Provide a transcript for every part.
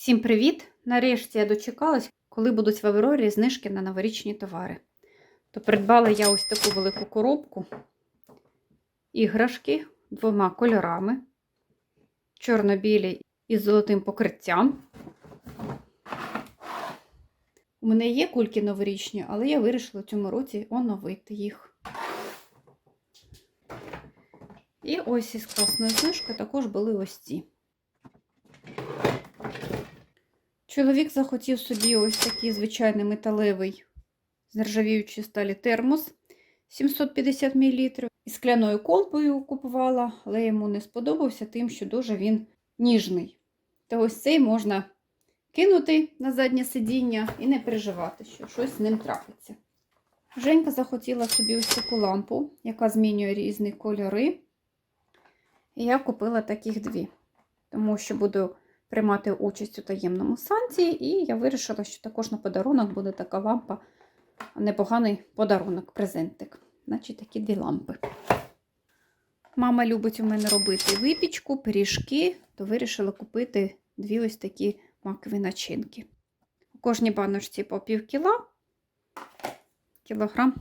Всім привіт! Нарешті я дочекалась, коли будуть в Аврорі знижки на новорічні товари. То придбала я ось таку велику коробку іграшки двома кольорами: чорно-білі із золотим покриттям. У мене є кульки новорічні, але я вирішила цьому році оновити їх. І ось із класної знижки також були ось ці. Чоловік захотів собі ось такий звичайний металевий з нержавіючої сталі термос 750 мл. Із скляною колбою купувала, але йому не сподобався тим, що дуже він ніжний. То ось цей можна кинути на заднє сидіння і не переживати, що щось з ним трапиться. Женька захотіла собі ось таку лампу, яка змінює різні кольори. І я купила таких дві, тому що буду приймати участь у таємному санці, і я вирішила, що також на подарунок буде така лампа, непоганий подарунок, презентик. Значить, такі дві лампи. Мама любить у мене робити випічку, пиріжки, то вирішила купити дві ось такі макові начинки. У кожній баночці по пів кіла, кілограм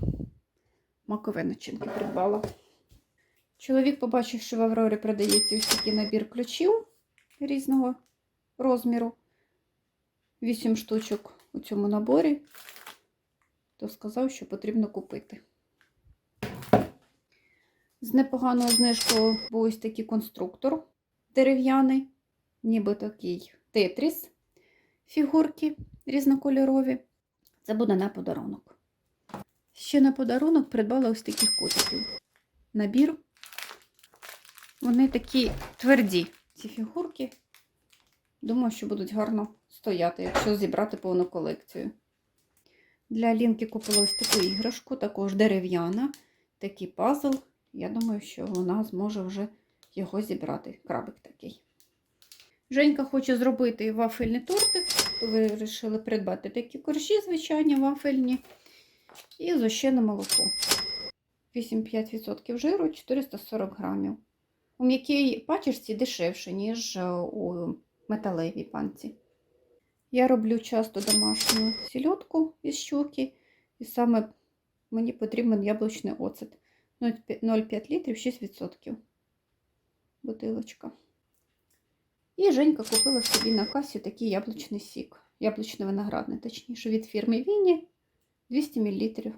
макової начинки придбала. Чоловік побачив, що в Аврорі продається ось такий набір ключів різного розміру. 8 штучок у цьому наборі, то сказав, що потрібно купити. З непоганою знижкою був ось такий конструктор дерев'яний, ніби такий тетріс, фігурки різнокольорові. Це буде на подарунок. Ще на подарунок придбала ось таких котиків. Набір. Вони такі тверді, ці фігурки. Думаю, що будуть гарно стояти, якщо зібрати повну колекцію. Для Лінки купила ось таку іграшку, також дерев'яна, такий пазл. Я думаю, що вона зможе вже його зібрати. Крабик такий. Женька хоче зробити вафельний тортик, то вирішили придбати такі коржі, звичайні вафельні, і зощене молоко. 8,5% жиру, 440 грамів. У м'якій пачечці дешевше, ніж у металевій панці. Я роблю часто домашню сільотку із щуки, і саме мені потрібен яблучний оцет 0,5 літрів 6% бутилочка. І Женька купила собі на касі такий яблучний сік, яблучний виноградний, точніше, від фірми Віні 200 мл.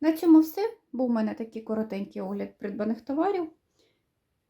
На цьому все. Був у мене такий коротенький огляд придбаних товарів.